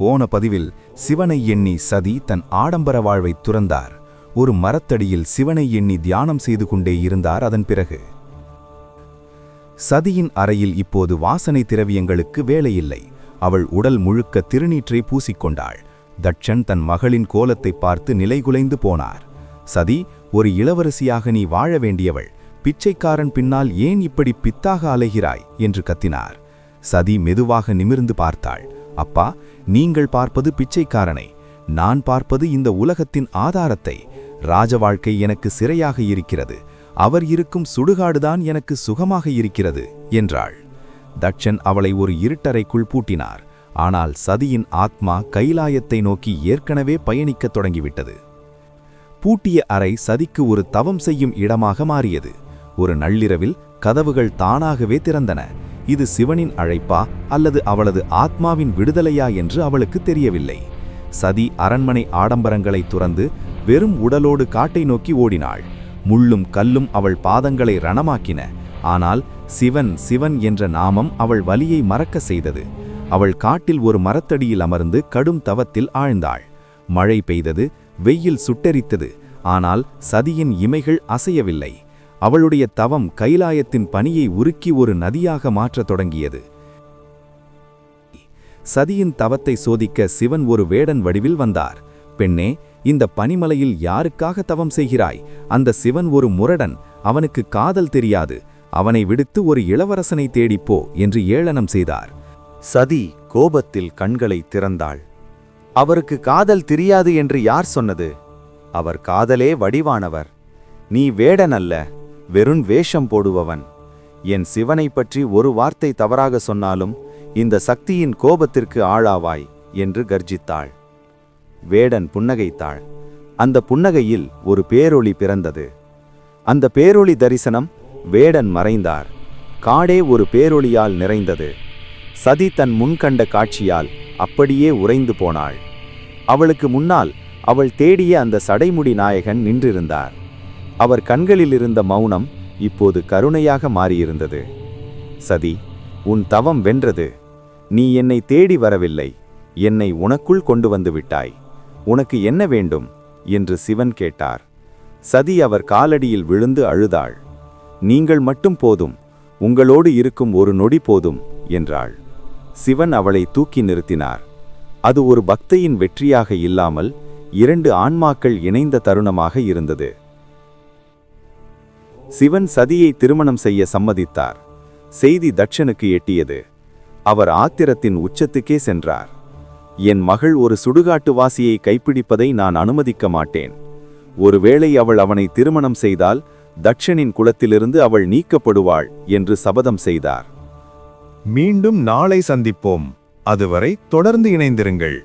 போன பதிவில் சிவனை எண்ணி சதி தன் ஆடம்பர வாழ்வை துறந்தார். ஒரு மரத்தடியில் சிவனை எண்ணி தியானம் செய்து கொண்டே இருந்தார் அதன் பிறகு. சதியின் அறையில் இப்போது வாசனை திரவியங்களுக்கு வேலையில்லை. அவள் உடல் முழுக்க திருநீற்றை பூசிக்கொண்டாள். தட்சன் தன் மகளின் கோலத்தை பார்த்து நிலைகுலைந்து போனார். சதி ஒரு இளவரசியாக நீ வாழ வேண்டியவள். பிச்சைக்காரன் பின்னால் ஏன் இப்படி பித்தாக அலைகிறாய்? என்று கத்தினார். சதி மெதுவாக நிமிர்ந்து பார்த்தாள். அப்பா நீங்கள் பார்ப்பது பிச்சைக்காரனை. நான் பார்ப்பது இந்த உலகத்தின் ஆதாரத்தை. ராஜ வாழ்க்கை எனக்கு சிறையாக இருக்கிறது. அவர் இருக்கும் சுடுகாடுதான் எனக்கு சுகமாக இருக்கிறது என்றாள். தட்சன் அவளை ஒரு இருட்டறைக்குள் பூட்டினார். ஆனால் சதியின் ஆத்மா கைலாயத்தை நோக்கி ஏற்கனவே பயணிக்கத் தொடங்கிவிட்டது. பூட்டிய அறை சதிக்கு ஒரு தவம் செய்யும் இடமாக மாறியது. ஒரு நள்ளிரவில் கதவுகள் தானாகவே திறந்தன. இது சிவனின் அழைப்பா அல்லது அவளது ஆத்மாவின் விடுதலையா என்று அவளுக்கு தெரியவில்லை. சதி அரண்மனை ஆடம்பரங்களை துறந்து வெறும் உடலோடு காட்டை நோக்கி ஓடினாள். முள்ளும் கல்லும் அவள் பாதங்களை ரணமாக்கின. ஆனால் சிவன் சிவன் என்ற நாமம் அவள் வலியை மறக்க செய்தது. அவள் காட்டில் ஒரு மரத்தடியில் அமர்ந்து கடும் தவத்தில் ஆழ்ந்தாள். மழை பெய்தது வெயில் சுட்டெரித்தது. ஆனால் சதியின் இமைகள் அசையவில்லை. அவளுடைய தவம் கைலாயத்தின் பனியை உருக்கி ஒரு நதியாக மாற்றத் தொடங்கியது. சதியின் தவத்தை சோதிக்க சிவன் ஒரு வேடன் வடிவில் வந்தார். பெண்ணே இந்த பனிமலையில் யாருக்காக தவம் செய்கிறாய்? அந்த சிவன் ஒரு முரடன் அவனுக்கு காதல் தெரியாது. அவனை விடுத்து ஒரு இளவரசனை தேடிப்போ என்று ஏளனம் செய்தார். சதி கோபத்தில் கண்களை திறந்தாள். அவருக்கு காதல் தெரியாது என்று யார் சொன்னது? அவர் காதலே வடிவானவர். நீ வேடன் அல்ல வெறும் வேஷம் போடுபவன். என் சிவனை பற்றி ஒரு வார்த்தை தவறாக சொன்னாலும் இந்த சக்தியின் கோபத்திற்கு ஆளாவாய் என்று கர்ஜித்தாள். வேடன் புன்னகைத்தாள். அந்த புன்னகையில் ஒரு பேரொளி பிறந்தது. அந்த பேரொளி தரிசனம் வேடன் மறைந்தார். காடே ஒரு பேரொளியால் நிறைந்தது. சதி தன் முன்கண்ட காட்சியால் அப்படியே உறைந்து போனாள். அவளுக்கு முன்னால் அவள் தேடிய அந்த சடைமுடி நாயகன் நின்றிருந்தார். அவர் கண்களில் இருந்த மௌனம் இப்போது கருணையாக மாறியிருந்தது. சதி உன் தவம் வென்றது. நீ என்னை தேடி வரவில்லை. என்னை உனக்குள் கொண்டு வந்து விட்டாய். உனக்கு என்ன வேண்டும்? என்று சிவன் கேட்டார். சதி அவர் காலடியில் விழுந்து அழுதாள். நீங்கள் மட்டும் போதும். உங்களோடு இருக்கும் ஒரு நொடி போதும் என்றாள். சிவன் அவளை தூக்கி நிறுத்தினார். அது ஒரு பக்தையின் வெற்றியாக இல்லாமல் இரண்டு ஆன்மாக்கள் இணைந்த தருணமாக இருந்தது. சிவன் சதியை திருமணம் செய்ய சம்மதித்தார். செய்தி தட்சனுக்கு எட்டியது. அவர் ஆத்திரத்தின் உச்சத்துக்கே சென்றார். என் மகள் ஒரு சுடுகாட்டுவாசியை கைப்பிடிப்பதை நான் அனுமதிக்க மாட்டேன். ஒருவேளை அவள் அவனை திருமணம் செய்தால் தட்சனின் குலத்திலிருந்து அவள் நீக்கப்படுவாள் என்று சபதம் செய்தார். மீண்டும் நாளை சந்திப்போம். அதுவரை தொடர்ந்து இணைந்திருங்கள்.